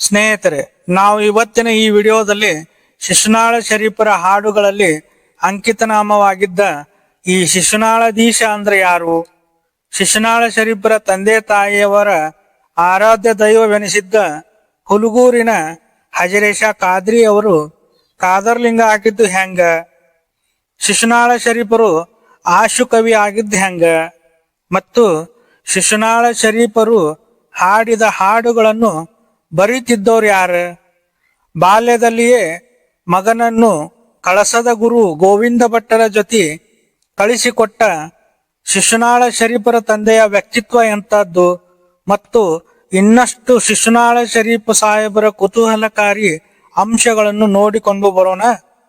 ಸ್ನೇಹಿತರೆ, ನಾವು ಇವತ್ತಿನ ಈ ವಿಡಿಯೋದಲ್ಲಿ ಶಿಶುನಾಳ ಶರೀಫರ ಹಾಡುಗಳಲ್ಲಿ ಅಂಕಿತನಾಮವಾಗಿದ್ದ ಈ ಶಿಶುನಾಳಧೀಶ ಅಂದ್ರೆ ಯಾರು? ಶಿಶುನಾಳ ಶರೀಫರ ತಂದೆ ತಾಯಿಯವರ ಆರಾಧ್ಯ ದೈವವೆನಿಸಿದ್ದ ಹುಲಗೂರಿನ ಹಜರೇಶ ಖಾದ್ರಿ ಅವರು ಕಾದರ್ಲಿಂಗ ಆಗಿದ್ದು ಹೆಂಗ? ಶಿಶುನಾಳ ಶರೀಫರು ಆಶು ಕವಿ ಆಗಿದ್ದು ಹೆಂಗ? ಮತ್ತು ಶಿಶುನಾಳ ಶರೀಫರು ಹಾಡಿದ ಹಾಡುಗಳನ್ನು ಬರೀತಿದ್ದವ್ರು ಯಾರು? ಬಾಲ್ಯದಲ್ಲಿಯೇ ಮಗನನ್ನು ಕಳಸದ ಗುರು ಗೋವಿಂದ ಭಟ್ಟರ ಜೊತೆ ಕಳಿಸಿಕೊಟ್ಟ ಶಿಶುನಾಳ ಶರೀಫರ ತಂದೆಯ ವ್ಯಕ್ತಿತ್ವ ಎಂಥದ್ದು ಮತ್ತು ಇನ್ನಷ್ಟು ಶಿಶುನಾಳ ಶರೀಫ್ ಸಾಹೇಬರ ಕುತೂಹಲಕಾರಿ ಅಂಶಗಳನ್ನು ನೋಡಿಕೊಂಡು ಬರೋಣ.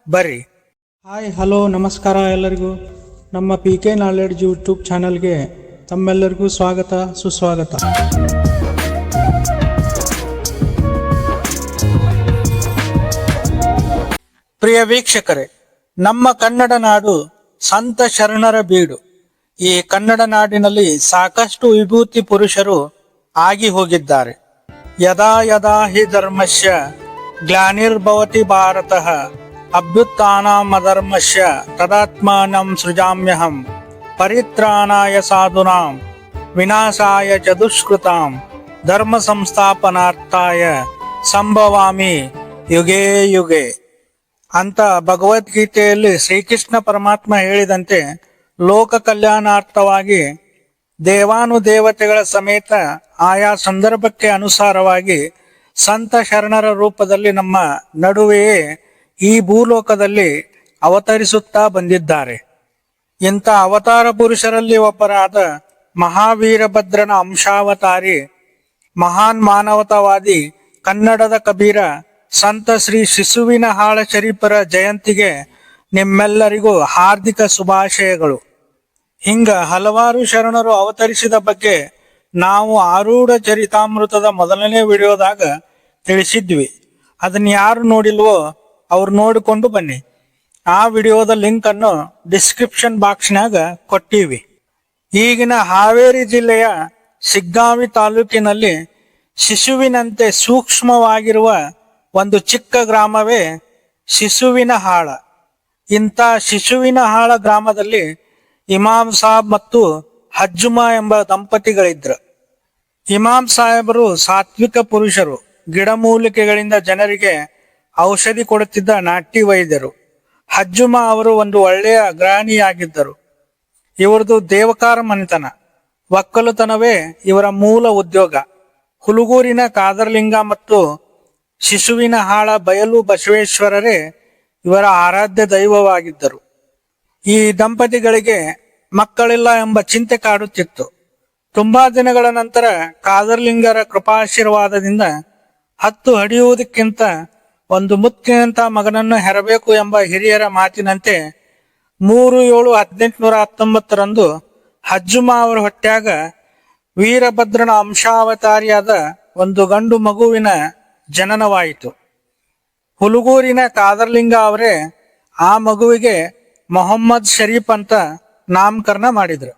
ಬರ್ರಿ ಹಾಯ್, ಹಲೋ, ನಮಸ್ಕಾರ ಎಲ್ಲರಿಗೂ. ನಮ್ಮ ಪಿ ಕೆ ನಾಲೆಡ್ಜ್ ಯೂಟ್ಯೂಬ್ ಚಾನಲ್ಗೆ ತಮ್ಮೆಲ್ಲರಿಗೂ ಸ್ವಾಗತ, ಸುಸ್ವಾಗತ. ಪ್ರಿಯ ವೀಕ್ಷಕರೇ, ನಮ್ಮ ಕನ್ನಡ ನಾಡು ಸಂತ ಶರಣರ ಬೀಡು. ಈ ಕನ್ನಡ ನಾಡಿನಲ್ಲಿ ಸಾಕಷ್ಟು ವಿಭೂತಿ ಪುರುಷರು ಆಗಿ ಹೋಗಿದ್ದಾರೆ. ಯದಾ ಯದಾ ಹಿ ಧರ್ಮಸ್ಯ ಗ್ಲಾನಿರ್ಭವತಿ ಭಾರತಃ ಅಭ್ಯುತ್ಥಾನಮಧರ್ಮಸ್ಯ ತದಾತ್ಮಾನಂ ಸೃಜಾಮ್ಯಹಂ, ಪರಿತ್ರಾಣಾಯ ಸಾಧುನಾಂ, ವಿನಾಶಾಯ ಚ ದುಷ್ಕೃತಾಂ ಧರ್ಮ ಸಂಸ್ಥಾಪನಾರ್ಥಾಯ ಸಂಭವಾಮಿ ಯುಗೇ ಯುಗೆ. ಅಂತ ಭಗವದ್ಗೀತೆಯಲ್ಲಿ ಶ್ರೀಕೃಷ್ಣ ಪರಮಾತ್ಮ ಹೇಳಿದಂತೆ ಲೋಕ ಕಲ್ಯಾಣಾರ್ಥವಾಗಿ ದೇವಾನುದೇವತೆಗಳ ಸಮೇತ ಆಯಾ ಸಂದರ್ಭಕ್ಕೆ ಅನುಸಾರವಾಗಿ ಸಂತ ಶರಣರ ರೂಪದಲ್ಲಿ ನಮ್ಮ ನಡುವೆಯೇ ಈ ಭೂಲೋಕದಲ್ಲಿ ಅವತರಿಸುತ್ತಾ ಬಂದಿದ್ದಾರೆ. ಇಂಥ ಅವತಾರ ಪುರುಷರಲ್ಲಿ ಒಬ್ಬರಾದ ಮಹಾವೀರಭದ್ರನ ಅಂಶಾವತಾರಿ ಮಹಾನ್ ಮಾನವತಾವಾದಿ ಕನ್ನಡದ ಕಬೀರ ಸಂತ ಶ್ರೀ ಶಿಶುವಿನ ಹಾಳ ಶರೀಫರ ಜಯಂತಿಗೆ ನಿಮ್ಮೆಲ್ಲರಿಗೂ ಹಾರ್ದಿಕ ಶುಭಾಶಯಗಳು. ಹಿಂಗ ಹಲವಾರು ಶರಣರು ಅವತರಿಸಿದ ಬಗ್ಗೆ ನಾವು ಆರೂಢ ಚರಿತಾಮೃತದ ಮೊದಲನೇ ವಿಡಿಯೋದಾಗ ತಿಳಿಸಿದ್ವಿ. ಅದನ್ನ ಯಾರು ನೋಡಿಲ್ವೋ ಅವ್ರು ನೋಡಿಕೊಂಡು ಬನ್ನಿ. ಆ ವಿಡಿಯೋದ ಲಿಂಕ್ ಅನ್ನು ಡಿಸ್ಕ್ರಿಪ್ಷನ್ ಬಾಕ್ಸ್ನಾಗ ಕೊಟ್ಟಿವಿ. ಈಗಿನ ಹಾವೇರಿ ಜಿಲ್ಲೆಯ ಸಿಗ್ಗಾವಿ ತಾಲೂಕಿನಲ್ಲಿ ಶಿಶುವಿನಂತೆ ಸೂಕ್ಷ್ಮವಾಗಿರುವ ಒಂದು ಚಿಕ್ಕ ಗ್ರಾಮವೇ ಶಿಶುವಿನ ಹಾಳ. ಇಂಥ ಶಿಶುವಿನ ಹಾಳ ಗ್ರಾಮದಲ್ಲಿ ಇಮಾಮ್ ಸಾಬ್ ಮತ್ತು ಹಜ್ಜುಮಾ ಎಂಬ ದಂಪತಿಗಳಿದ್ರು. ಇಮಾಮ್ ಸಾಹೇಬರು ಸಾತ್ವಿಕ ಪುರುಷರು, ಗಿಡಮೂಲಿಕೆಗಳಿಂದ ಜನರಿಗೆ ಔಷಧಿ ಕೊಡುತ್ತಿದ್ದ ನಾಟಿ ವೈದ್ಯರು ಹಜ್ಜುಮಾ ಅವರು ಒಂದು ಒಳ್ಳೆಯ ಗೃಹಿಣಿಯಾಗಿದ್ದರು ಇವರದು ದೇವಕಾರ ಮನೆತನ. ಒಕ್ಕಲುತನವೇ ಇವರ ಮೂಲ ಉದ್ಯೋಗ. ಹುಲುಗೂರಿನ ಕಾದರ್ಲಿಂಗ ಮತ್ತು ಶಿಶುವಿನ ಹಾಳ ಬಯಲು ಬಸವೇಶ್ವರರೇ ಇವರ ಆರಾಧ್ಯ ದೈವವಾಗಿದ್ದರು. ಈ ದಂಪತಿಗಳಿಗೆ ಮಕ್ಕಳಿಲ್ಲ ಎಂಬ ಚಿಂತೆ ಕಾಡುತ್ತಿತ್ತು. ತುಂಬಾ ದಿನಗಳ ನಂತರ ಕಾದರ್ಲಿಂಗರ ಕೃಪಾಶೀರ್ವಾದದಿಂದ ಹತ್ತು ಹಡಿಯುವುದಕ್ಕಿಂತ ಒಂದು ಮುತ್ತಿನಂತ ಮಗನನ್ನು ಹೆರಬೇಕು ಎಂಬ ಹಿರಿಯರ ಮಾತಿನಂತೆ ಮೂರು ಏಳು ಹದಿನೆಂಟುನೂರ ಹತ್ತೊಂಬತ್ತರಂದು ಹಜ್ಜುಮಾ ಅವರ ಹೊಟ್ಟ್ಯಾಗ ವೀರಭದ್ರನ ಅಂಶಾವತಾರಿಯಾದ ಒಂದು ಗಂಡು ಮಗುವಿನ ಜನನವಾಯಿತು. ಹುಲುಗೂರಿನ ಕಾದರ್ಲಿಂಗ ಅವರೇ ಆ ಮಗುವಿಗೆ ಮೊಹಮ್ಮದ್ ಶರೀಫ್ ಅಂತ ನಾಮಕರಣ ಮಾಡಿದ್ರು.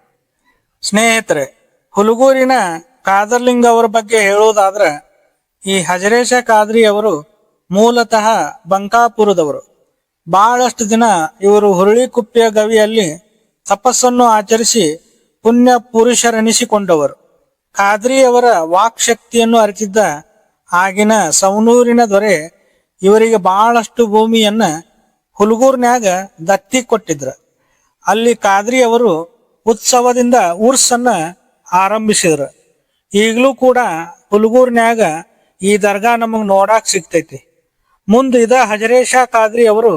ಸ್ನೇಹಿತರೆ, ಹುಲುಗೂರಿನ ಕಾದರ್ಲಿಂಗ ಅವರ ಬಗ್ಗೆ ಹೇಳುವುದಾದ್ರೆ ಈ ಹಜರೇಶ ಕಾದ್ರಿ ಅವರು ಮೂಲತಃ ಬಂಕಾಪುರದವರು. ಬಹಳಷ್ಟು ದಿನ ಇವರು ಹುರುಳಿಕುಪ್ಪೆಯ ಗವಿಯಲ್ಲಿ ತಪಸ್ಸನ್ನು ಆಚರಿಸಿ ಪುಣ್ಯ ಪುರುಷರೆನಿಸಿಕೊಂಡವರು. ಖಾದ್ರಿಯವರ ವಾಕ್ಶಕ್ತಿಯನ್ನು ಅರಿತಿದ್ದ ಆಗಿನ ಸವನೂರಿನ ದೊರೆ ಇವರಿಗೆ ಬಹಳಷ್ಟು ಭೂಮಿಯನ್ನ ಹುಲಗೂರ್ನ್ಯಾಗ ದತ್ತಿ ಕೊಟ್ಟಿದ್ರ. ಅಲ್ಲಿ ಖಾದ್ರಿ ಅವರು ಉತ್ಸವದಿಂದ ಉರ್ಸನ್ನ ಆರಂಭಿಸಿದ್ರು. ಈಗಲೂ ಕೂಡ ಹುಲಗೂರ್ನ್ಯಾಗ ಈ ದರ್ಗಾ ನಮಗೆ ನೋಡಾಕ್ ಸಿಗ್ತೈತಿ. ಮುಂದೆ ಇದ ಹಜರೇಶ ಕಾದ್ರಿ ಅವರು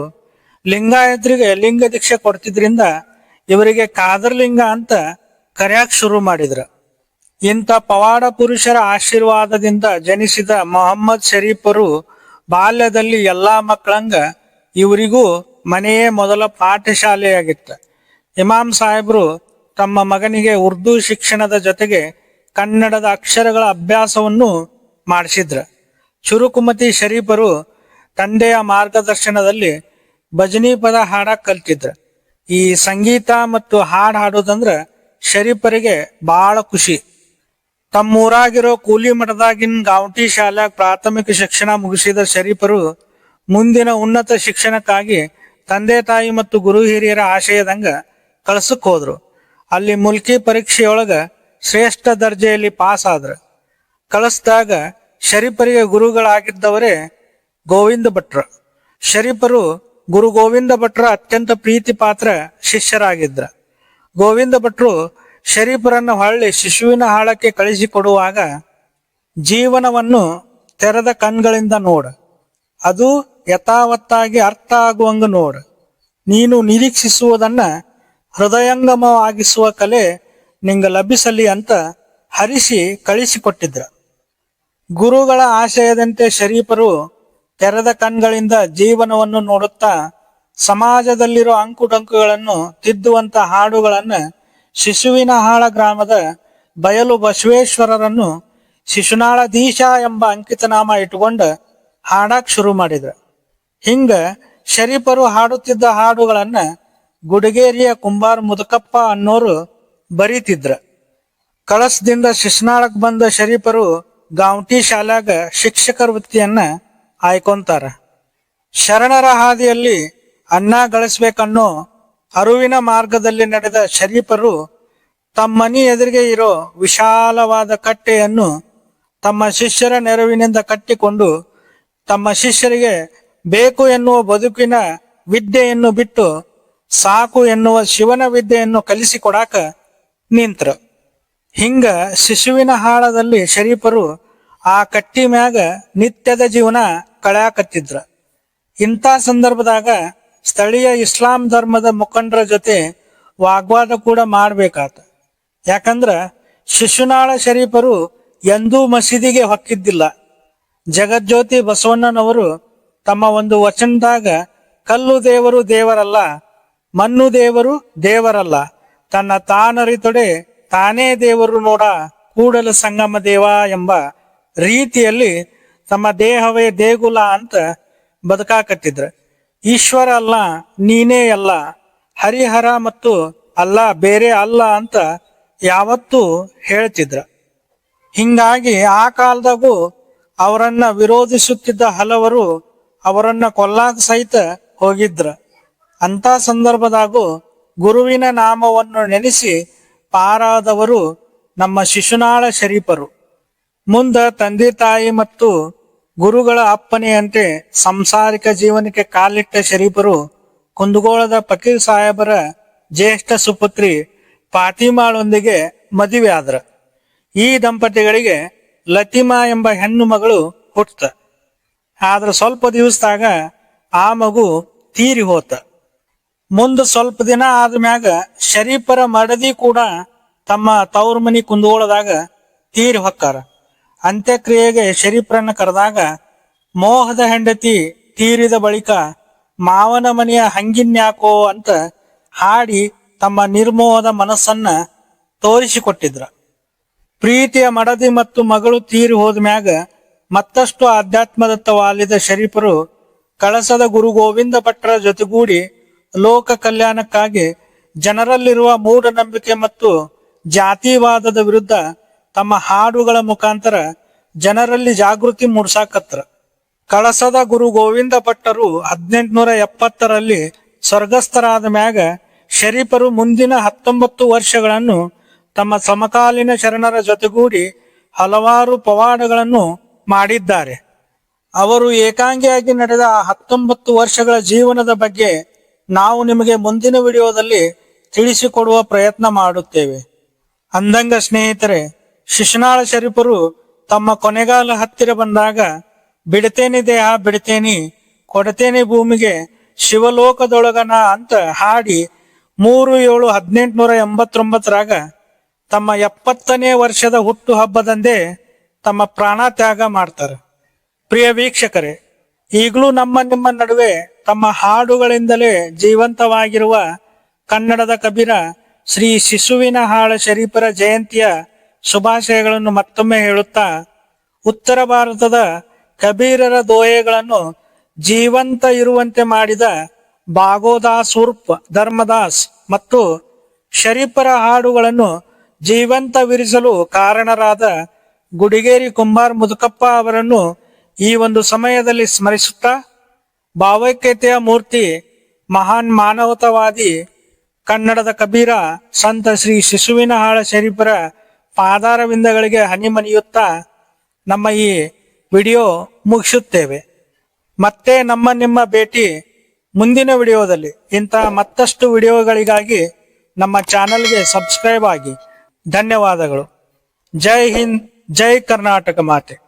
ಲಿಂಗಾಯತ್ರಿಗೆ ಲಿಂಗ ದೀಕ್ಷೆ ಕೊಡ್ತಿದ್ರಿಂದ ಇವರಿಗೆ ಕಾದರ್ಲಿಂಗ ಅಂತ ಕರೆಯಾಕ್ ಶುರು ಮಾಡಿದ್ರ. ಇಂಥ ಪವಾಡ ಪುರುಷರ ಆಶೀರ್ವಾದದಿಂದ ಜನಿಸಿದ ಮೊಹಮ್ಮದ್ ಶರೀಫರು ಬಾಲ್ಯದಲ್ಲಿ ಎಲ್ಲಾ ಮಕ್ಕಳಂಗ ಇವರಿಗೂ ಮನೆಯೇ ಮೊದಲ ಪಾಠಶಾಲೆಯಾಗಿತ್ತು. ಇಮಾಮ್ ಸಾಹೇಬ್ರು ತಮ್ಮ ಮಗನಿಗೆ ಉರ್ದು ಶಿಕ್ಷಣದ ಜೊತೆಗೆ ಕನ್ನಡದ ಅಕ್ಷರಗಳ ಅಭ್ಯಾಸವನ್ನು ಮಾಡಿಸಿದ್ರ. ಚುರುಕುಮತಿ ಶರೀಫರು ತಂದೆಯ ಮಾರ್ಗದರ್ಶನದಲ್ಲಿ ಭಜನಿ ಪದ ಹಾಡ ಕಲ್ತಿದ್ರ. ಈ ಸಂಗೀತ ಮತ್ತು ಹಾಡು ಹಾಡೋದಂದ್ರೆ ಶರೀಫರಿಗೆ ಬಹಳ ಖುಷಿ. ತಮ್ಮೂರಾಗಿರೋ ಕೂಲಿ ಮಠದಾಗಿನ ಗಾಂವಟಿ ಶಾಲ್ಯಾಗ ಪ್ರಾಥಮಿಕ ಶಿಕ್ಷಣ ಮುಗಿಸಿದ ಶರೀಫರು ಮುಂದಿನ ಉನ್ನತ ಶಿಕ್ಷಣಕ್ಕಾಗಿ ತಂದೆ ತಾಯಿ ಮತ್ತು ಗುರು ಹಿರಿಯರ ಆಶಯದಂಗ ಕಳ್ಸಕ್ ಹೋದ್ರು. ಅಲ್ಲಿ ಮುಲ್ಕಿ ಪರೀಕ್ಷೆಯೊಳಗ ಶ್ರೇಷ್ಠ ದರ್ಜೆಯಲ್ಲಿ ಪಾಸ್ ಆದ್ರ. ಕಳಿಸ್ದಾಗ ಶರೀಫರಿಗೆ ಗುರುಗಳಾಗಿದ್ದವರೇ ಗೋವಿಂದ ಭಟ್ರ. ಶರೀಫರು ಗುರು ಗೋವಿಂದ ಭಟ್ರ ಅತ್ಯಂತ ಪ್ರೀತಿ ಪಾತ್ರ ಶಿಷ್ಯರಾಗಿದ್ರ. ಗೋವಿಂದ ಭಟ್ರು ಶರೀಫರನ್ನು ಹೊಳ್ಳಿ ಶಿಶುವಿನ ಹಾಳಕ್ಕೆ ಕಳಿಸಿಕೊಡುವಾಗ ಜೀವನವನ್ನು ತೆರೆದ ಕಣ್ಗಳಿಂದ ನೋಡ. ಅದು ಯಥಾವತ್ತಾಗಿ ಅರ್ಥ ಆಗುವಂಗ ನೋಡ. ನೀನು ನಿರೀಕ್ಷಿಸುವುದನ್ನ ಹೃದಯಂಗಮವಾಗಿಸುವ ಕಲೆ ನಿಂಗೆ ಲಭಿಸಲಿ ಅಂತ ಹರಿಸಿ ಕಳಿಸಿಕೊಟ್ಟಿದ್ರ. ಗುರುಗಳ ಆಶಯದಂತೆ ಶರೀಫರು ತೆರೆದ ಕಣ್ಗಳಿಂದ ಜೀವನವನ್ನು ನೋಡುತ್ತಾ ಸಮಾಜದಲ್ಲಿರೋ ಅಂಕುಡಂಕುಗಳನ್ನು ತಿದ್ದುವಂತ ಹಾಡುಗಳನ್ನ ಶಿಶುವಿನ ಹಾಳ ಗ್ರಾಮದ ಬಯಲು ಬಸವೇಶ್ವರರನ್ನು ಶಿಶುನಾಳಧೀಶ ಎಂಬ ಅಂಕಿತನಾಮ ಇಟ್ಟುಕೊಂಡು ಹಾಡಕ್ಕೆ ಶುರು ಮಾಡಿದ್ರ. ಹಿಂಗ ಶರೀಫರು ಹಾಡುತ್ತಿದ್ದ ಹಾಡುಗಳನ್ನ ಗುಡಿಗೇರಿಯ ಕುಂಬಾರ ಮುದುಕಪ್ಪ ಅನ್ನೋರು ಬರೀತಿದ್ರ. ಕಳಸದಿಂದ ಶಿಶುನಾಳಕ್ಕೆ ಬಂದ ಶರೀಫರು ಗಾಂವಟಿ ಶಾಲ್ಯಾಗ ಶಿಕ್ಷಕರ ವೃತ್ತಿಯನ್ನ ಆಯ್ಕೊಂತಾರ. ಶರಣರ ಹಾದಿಯಲ್ಲಿ ಅನ್ನ ಗಳಿಸ್ಬೇಕನ್ನೋ ಅರುವಿನ ಮಾರ್ಗದಲ್ಲಿ ನಡೆದ ಶರೀಫರು ತಮ್ಮ ಮನಿ ಎದುರಿಗೆ ಇರೋ ವಿಶಾಲವಾದ ಕಟ್ಟೆಯನ್ನು ತಮ್ಮ ಶಿಷ್ಯರ ನೆರವಿನಿಂದ ಕಟ್ಟಿಕೊಂಡು ತಮ್ಮ ಶಿಷ್ಯರಿಗೆ ಬೇಕು ಎನ್ನುವ ಬದುಕಿನ ವಿದ್ಯೆಯನ್ನು ಬಿಟ್ಟು ಸಾಕು ಎನ್ನುವ ಶಿವನ ವಿದ್ಯೆಯನ್ನು ಕಲಿಸಿಕೊಡಾಕ ನಿಂತ್ರ. ಹಿಂಗ ಶಿಶುವಿನ ಹಾಳದಲ್ಲಿ ಶರೀಫರು ಆ ಕಟ್ಟಿ ಮ್ಯಾಗ ನಿತ್ಯದ ಜೀವನ ಕಳ್ಯಾಕತ್ತಿದ್ರ. ಇಂಥ ಸಂದರ್ಭದಾಗ ಸ್ಥಳೀಯ ಇಸ್ಲಾಂ ಧರ್ಮದ ಮುಖಂಡರ ಜೊತೆ ವಾಗ್ವಾದ ಕೂಡ ಮಾಡಬೇಕಾತ. ಯಾಕಂದ್ರೆ ಶಿಶುನಾಳ ಶರೀಫರು ಎಂದೂ ಮಸೀದಿಗೆ ಹೊಕ್ಕಿದ್ದಿಲ್ಲ. ಜಗಜ್ಯೋತಿ ಬಸವಣ್ಣನವರು ತಮ್ಮ ಒಂದು ವಚನದಾಗ, ಕಲ್ಲು ದೇವರು ದೇವರಲ್ಲ, ಮಣ್ಣು ದೇವರು ದೇವರಲ್ಲ, ತನ್ನ ತಾನರಿತೊಡೆ ತಾನೇ ದೇವರು ನೋಡ ಕೂಡಲ ಸಂಗಮ ದೇವ ಎಂಬ ರೀತಿಯಲ್ಲಿ ತಮ್ಮ ದೇಹವೇ ದೇಗುಲ ಅಂತ ಬದುಕಾಕತ್ತಿದ್ರ. ಈಶ್ವರ ಅಲ್ಲ, ನೀನೇ ಅಲ್ಲ. ಹರಿಹರ ಮತ್ತು ಅಲ್ಲ ಬೇರೆ ಅಲ್ಲ ಅಂತ ಯಾವತ್ತೂ ಹೇಳ್ತಿದ್ರ. ಹಿಂಗಾಗಿ ಆ ಕಾಲದಾಗೂ ಅವರನ್ನ ವಿರೋಧಿಸುತ್ತಿದ್ದ ಹಲವರು ಅವರನ್ನ ಕೊಲ್ಲಾಕ ಸಹಿತ ಹೋಗಿದ್ರ. ಅಂತ ಸಂದರ್ಭದಾಗೂ ಗುರುವಿನ ನಾಮವನ್ನು ನೆನೆಸಿ ಪಾರಾದವರು ನಮ್ಮ ಶಿಶುನಾಳ ಶರೀಫರು. ಮುಂದ ತಂದೆ ತಾಯಿ ಮತ್ತು ಗುರುಗಳ ಅಪ್ಪನೆಯಂತೆ ಸಂಸಾರಿಕ ಜೀವನಕ್ಕೆ ಕಾಲಿಟ್ಟ ಶರೀಫರು ಕುಂದಗೋಳದ ಫಕೀರ್ ಸಾಹೇಬರ ಜ್ಯೇಷ್ಠ ಸುಪುತ್ರಿ ಪಾತಿಮಾಳೊಂದಿಗೆ ಮದುವೆ ಆದ್ರ. ಈ ದಂಪತಿಗಳಿಗೆ ಲತಿಮಾ ಎಂಬ ಹೆಣ್ಣು ಮಗಳು ಹುಟ್ಟ ಆದ್ರ ಸ್ವಲ್ಪ ದಿವಸದಾಗ ಆ ಮಗು ತೀರಿ ಹೋತ. ಮುಂದೆ ಸ್ವಲ್ಪ ದಿನ ಆದ್ಮ್ಯಾಗ ಶರೀಫರ ಮಡದಿ ಕೂಡ ತಮ್ಮ ತವ್ರ ಮನಿ ಕುಂದಗೋಳದಾಗ ತೀರಿ ಹೊಕ್ಕಾರ. ಅಂತ್ಯಕ್ರಿಯೆಗೆ ಶರೀಫ್ರನ್ನು ಕರೆದಾಗ, ಮೋಹದ ಹೆಂಡತಿ ತೀರಿದ ಬಳಿಕ ಮಾವನ ಮನೆಯ ಹಂಗಿನ್ಯಾಕೋ ಅಂತ ಹಾಡಿ ತಮ್ಮ ನಿರ್ಮೋಹದ ಮನಸ್ಸನ್ನ ತೋರಿಸಿಕೊಟ್ಟಿದ್ರ. ಪ್ರೀತಿಯ ಮಡದಿ ಮತ್ತು ಮಗಳು ತೀರಿ ಹೋದ್ಮ್ಯಾಗ ಮತ್ತಷ್ಟು ಆಧ್ಯಾತ್ಮದತ್ತ ವಾಲಿದ ಶರೀಫರು ಕಳಸದ ಗುರು ಗೋವಿಂದ ಭಟ್ರ ಜೊತೆಗೂಡಿ ಲೋಕ ಕಲ್ಯಾಣಕ್ಕಾಗಿ ಜನರಲ್ಲಿರುವ ಮೂಢನಂಬಿಕೆ ಮತ್ತು ಜಾತಿವಾದದ ವಿರುದ್ಧ ತಮ್ಮ ಹಾಡುಗಳ ಮುಖಾಂತರ ಜನರಲ್ಲಿ ಜಾಗೃತಿ ಮೂಡ್ಸಾಕತ್ರ. ಕಳಸದ ಗುರು ಗೋವಿಂದ ಭಟ್ಟರು ಹದಿನೆಂಟುನೂರ ಎಪ್ಪತ್ತರಲ್ಲಿ ಸ್ವರ್ಗಸ್ಥರಾದ ಮ್ಯಾಗ ಶರೀಫರು ಮುಂದಿನ ಹತ್ತೊಂಬತ್ತು ವರ್ಷಗಳನ್ನು ತಮ್ಮ ಸಮಕಾಲೀನ ಶರಣರ ಜೊತೆಗೂಡಿ ಹಲವಾರು ಪವಾಡಗಳನ್ನು ಮಾಡಿದ್ದಾರೆ. ಅವರು ಏಕಾಂಗಿಯಾಗಿ ನಡೆದ ಹತ್ತೊಂಬತ್ತು ವರ್ಷಗಳ ಜೀವನದ ಬಗ್ಗೆ ನಾವು ನಿಮಗೆ ಮುಂದಿನ ವಿಡಿಯೋದಲ್ಲಿ ತಿಳಿಸಿಕೊಡುವ ಪ್ರಯತ್ನ ಮಾಡುತ್ತೇವೆ. ಅಂದಂಗ ಸ್ನೇಹಿತರೆ ಶಿಶುನಾಳ ಶರೀಫರು ತಮ್ಮ ಕೊನೆಗಾಲ ಹತ್ತಿರ ಬಂದಾಗ ಬಿಡ್ತೇನಿ ದೇಹ ಬಿಡ್ತೇನಿ, ಕೊಡತೇನಿ ಭೂಮಿಗೆ ಶಿವಲೋಕದೊಳಗನ ಅಂತ ಹಾಡಿ ಮೂರು ಏಳು ಹದಿನೆಂಟುನೂರ ಎಂಬತ್ತೊಂಬತ್ತರಾಗ ತಮ್ಮ ಎಪ್ಪತ್ತನೇ ವರ್ಷದ ಹುಟ್ಟು ಹಬ್ಬದಂದೇ ತಮ್ಮ ಪ್ರಾಣ ತ್ಯಾಗ ಮಾಡ್ತಾರೆ. ಪ್ರಿಯ ವೀಕ್ಷಕರೇ, ಈಗಲೂ ನಮ್ಮ ನಿಮ್ಮ ನಡುವೆ ತಮ್ಮ ಹಾಡುಗಳಿಂದಲೇ ಜೀವಂತವಾಗಿರುವ ಕನ್ನಡದ ಕಬೀರ ಶ್ರೀ ಶಿಶುವಿನ ಹಾಳ ಶರೀಫರ ಜಯಂತಿಯ ಶುಭಾಶಯಗಳನ್ನು ಮತ್ತೊಮ್ಮೆ ಹೇಳುತ್ತಾ, ಉತ್ತರ ಭಾರತದ ಕಬೀರರ ದೋಯೆಗಳನ್ನು ಜೀವಂತ ಇರುವಂತೆ ಮಾಡಿದ ಭಾಗೋದಾಸ್ ಉರ್ಫ್ ಧರ್ಮದಾಸ್ ಮತ್ತು ಶರೀಫರ ಹಾಡುಗಳನ್ನು ಜೀವಂತವಿರಿಸಲು ಕಾರಣರಾದ ಗುಡಿಗೇರಿ ಕುಂಬಾರ್ ಮುದುಕಪ್ಪ ಅವರನ್ನು ಈ ಒಂದು ಸಮಯದಲ್ಲಿ ಸ್ಮರಿಸುತ್ತಾ, ಭಾವೈಕ್ಯತೆಯ ಮೂರ್ತಿ ಮಹಾನ್ ಮಾನವತಾವಾದಿ ಕನ್ನಡದ ಕಬೀರ, ಸಂತ ಶ್ರೀ ಶಿಶುವಿನ ಹಾಳ ಶರೀಫರ ಪಾದಾರವಿಂದಗಳಿಗೆ ಹನಿಮನಿಯುತ್ತಾ ನಮ್ಮ ಈ ವಿಡಿಯೋ ಮುಗಿಸುತ್ತೇವೆ. ಮತ್ತೆ ನಮ್ಮ ನಿಮ್ಮ ಭೇಟಿ ಮುಂದಿನ ವಿಡಿಯೋದಲ್ಲಿ. ಇಂತಹ ಮತ್ತಷ್ಟು ವಿಡಿಯೋಗಳಿಗಾಗಿ ನಮ್ಮ ಚಾನಲ್ಗೆ ಸಬ್ಸ್ಕ್ರೈಬ್ ಆಗಿ. ಧನ್ಯವಾದಗಳು. ಜೈ ಹಿಂದ್, ಜೈ ಕರ್ನಾಟಕ ಮಾತೆ.